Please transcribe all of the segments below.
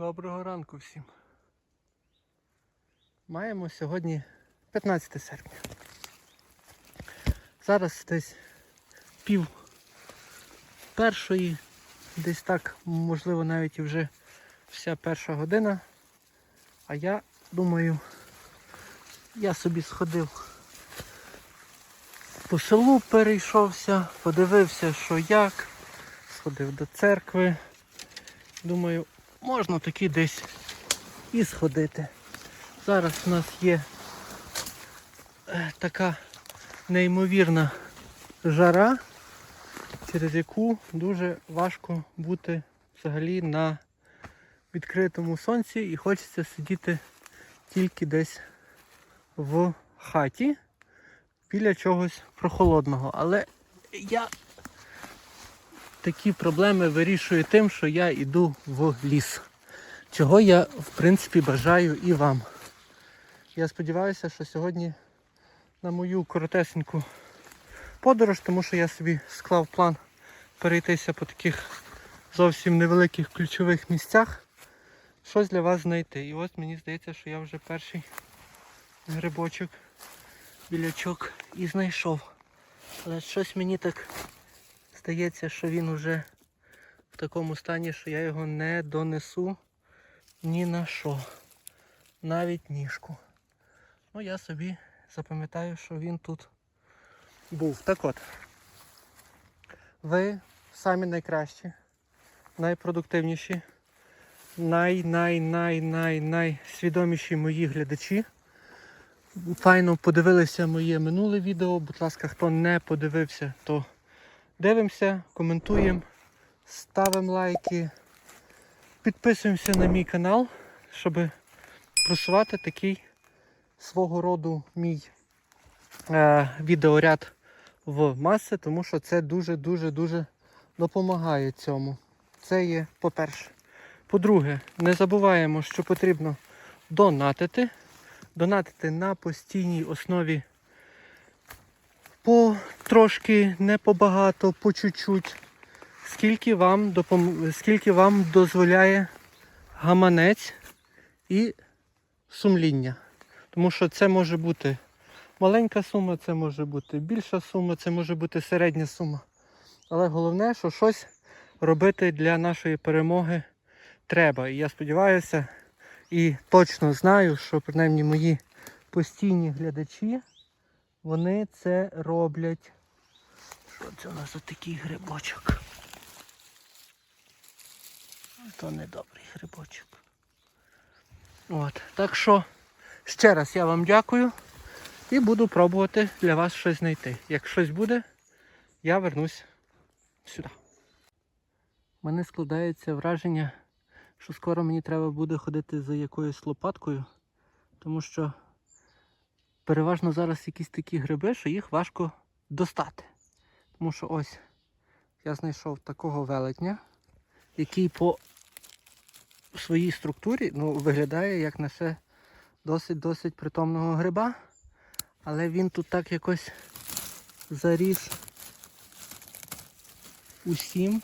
Доброго ранку всім. Маємо сьогодні 15 серпня. Зараз десь пів першої, десь так, можливо, навіть і вже вся перша година. А я думаю, я собі сходив по селу перейшовся, подивився, що як, сходив до церкви. Думаю, можна таки десь і сходити. Зараз у нас є е, така неймовірна жара, через яку дуже важко бути взагалі на відкритому сонці і хочеться сидіти тільки десь в хаті біля чогось прохолодного. Але я такі проблеми вирішую тим, що я йду в ліс. Чого я, в принципі, бажаю і вам. Я сподіваюся, що сьогодні на мою коротесеньку подорож, тому що я собі склав план перейтися по таких зовсім невеликих ключових місцях, щось для вас знайти. І ось мені здається, що я вже перший грибочок, білячок і знайшов. Але щось мені так здається, що він уже в такому стані, що я його не донесу ні на що. Навіть ніжку. Ну я собі запам'ятаю, що він тут був. Так от. Ви самі найкращі, найпродуктивніші, най-най-най-най-найсвідоміші мої глядачі. Файно подивилися моє минуле відео. Будь ласка, хто не подивився, то дивимося, коментуємо, ставимо лайки, підписуємося на мій канал, щоб просувати такий свого роду мій е, відеоряд в маси, тому що це дуже-дуже-дуже допомагає цьому. Це є по-перше. По-друге, не забуваємо, що потрібно донатити. Донатити на постійній основі по трошки, не побагато, по чуть-чуть. Скільки вам, допом... скільки вам дозволяє гаманець і сумління. Тому що це може бути маленька сума, це може бути більша сума, це може бути середня сума. Але головне, що щось робити для нашої перемоги треба. І я сподіваюся і точно знаю, що принаймні мої постійні глядачі, вони це роблять. Що це у нас за такий грибочок? То недобрий грибочок. От. Так що ще раз я вам дякую і буду пробувати для вас щось знайти. Як щось буде, я вернусь сюди. У мене складається враження, що скоро мені треба буде ходити за якоюсь лопаткою, тому що переважно зараз якісь такі гриби, що їх важко достати. Тому що ось я знайшов такого велетня, який по своїй структурі ну, виглядає як на ще досить-досить притомного гриба. Але він тут так якось заріс усім,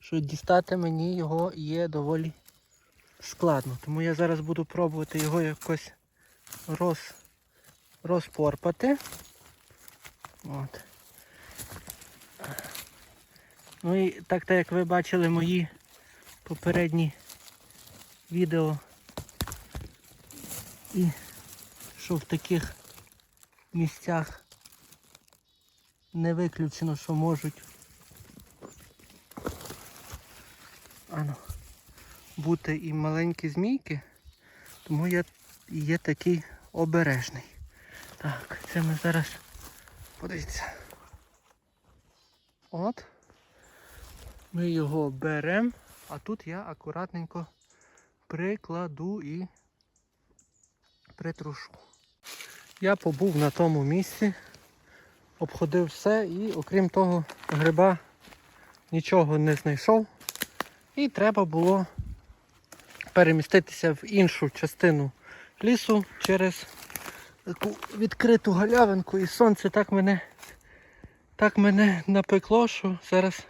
що дістати мені його є доволі складно. Тому я зараз буду пробувати його якось роз, розпорпати. От. Ну і так, так як ви бачили мої попередні відео і що в таких місцях не виключено, що можуть ano, бути і маленькі змійки, тому я є такий обережний. Так, це ми зараз подивіться. От. Ми його беремо, а тут я акуратненько прикладу і притрушу. Я побув на тому місці, обходив все і окрім того гриба нічого не знайшов. І треба було переміститися в іншу частину лісу через таку відкриту галявинку і сонце так мене так мене напекло, що зараз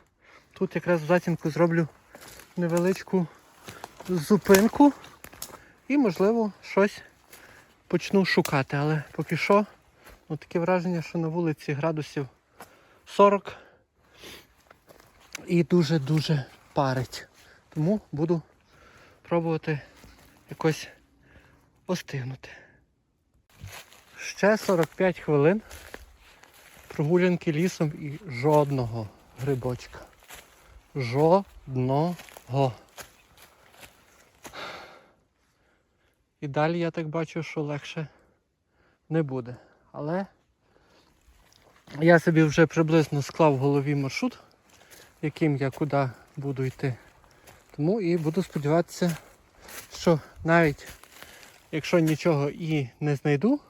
тут якраз в затінку зроблю невеличку зупинку і, можливо, щось почну шукати. Але поки що, ну, таке враження, що на вулиці градусів 40 і дуже-дуже парить. Тому буду пробувати якось остигнути. Ще 45 хвилин прогулянки лісом і жодного грибочка. Жодного. І далі я так бачу, що легше не буде. Але я собі вже приблизно склав в голові маршрут, яким я куди буду йти. Тому і буду сподіватися, що навіть якщо нічого і не знайду,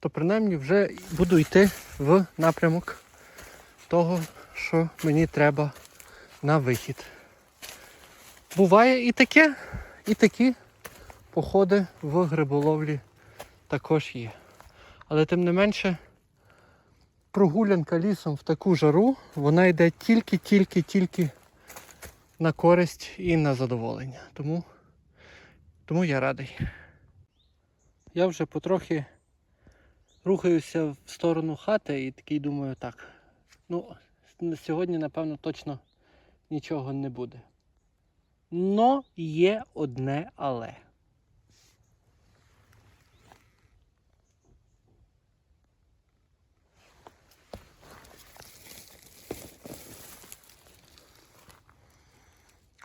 то принаймні вже буду йти в напрямок того, що мені треба на вихід. Буває і таке, і такі походи в гриболовлі також є. Але тим не менше, прогулянка лісом в таку жару, вона йде тільки-тільки-тільки на користь і на задоволення. Тому, тому я радий. Я вже потрохи рухаюся в сторону хати і такий думаю, так. Ну, сьогодні, напевно, точно нічого не буде. Но є одне але.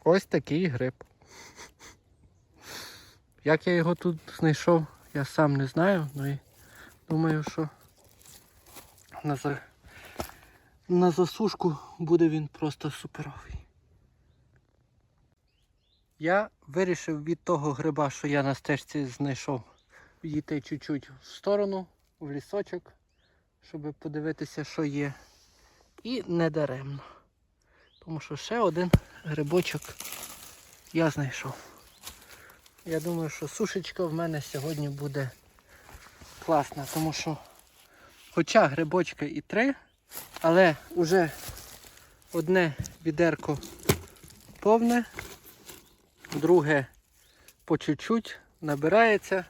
Ось такий гриб. Як я його тут знайшов, я сам не знаю, ну і думаю, що на. На засушку буде він просто суперовий. Я вирішив від того гриба, що я на стежці знайшов, відійти чуть-чуть в сторону, в лісочок, щоб подивитися, що є. І не даремно. Тому що ще один грибочок я знайшов. Я думаю, що сушечка в мене сьогодні буде класна, тому що хоча грибочка і три, але вже одне відерко повне, друге по чуть-чуть набирається.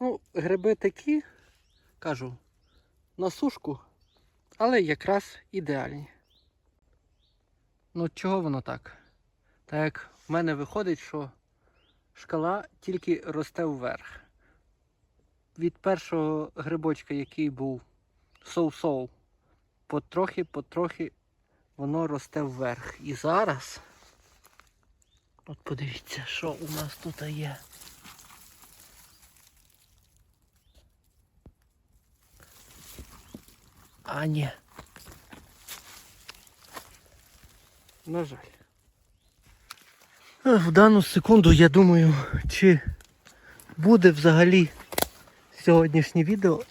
Ну, гриби такі, кажу, на сушку, але якраз ідеальні. Ну чого воно так? Так як в мене виходить, що шкала тільки росте вверх. Від першого грибочка, який був соу-соу, потрохи-потрохи воно росте вверх. І зараз, от подивіться, що у нас тут є. А ні. На жаль. В дану секунду я думаю, чи буде взагалі сьогоднішнє відео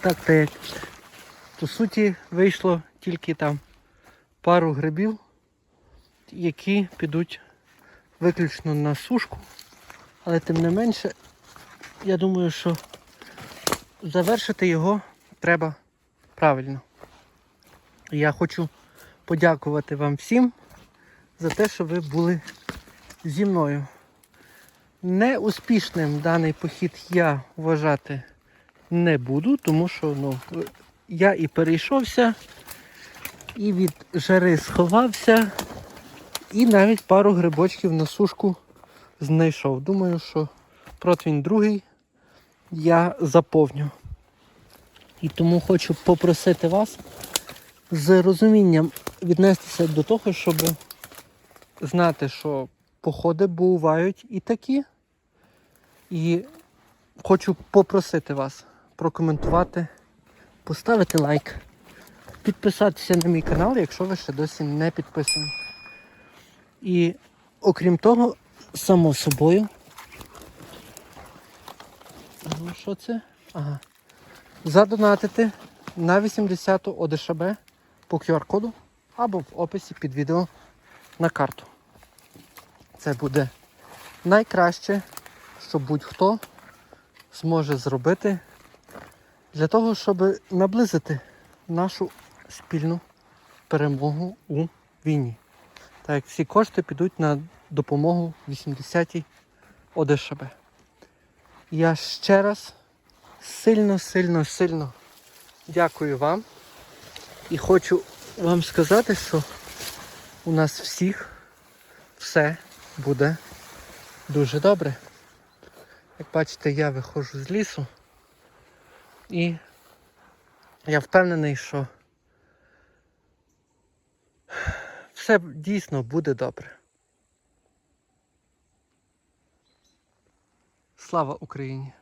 так та як по суті вийшло тільки там пару грибів, які підуть виключно на сушку. Але тим не менше, я думаю, що завершити його треба правильно. Я хочу подякувати вам всім за те, що ви були зі мною. Неуспішним даний похід я вважати не буду, тому що ну, я і перейшовся, і від жари сховався, і навіть пару грибочків на сушку знайшов. Думаю, що противень другий я заповню. І тому хочу попросити вас з розумінням віднестися до того, щоб знати, що походи бувають і такі. І хочу попросити вас прокоментувати, поставити лайк, підписатися на мій канал, якщо ви ще досі не підписані. І окрім того, само собою. Ну, Що це? Ага. Задонатити на 80 ОДШБ по QR-коду або в описі під відео на карту. Це буде найкраще, що будь-хто зможе зробити для того, щоб наблизити нашу спільну перемогу у війні. Так як всі кошти підуть на допомогу 80-й ОДШБ. Я ще раз сильно, сильно, сильно дякую вам. І хочу вам сказати, що у нас всіх все буде дуже добре. Як бачите, я виходжу з лісу і я впевнений, що все дійсно буде добре. Слава Україні!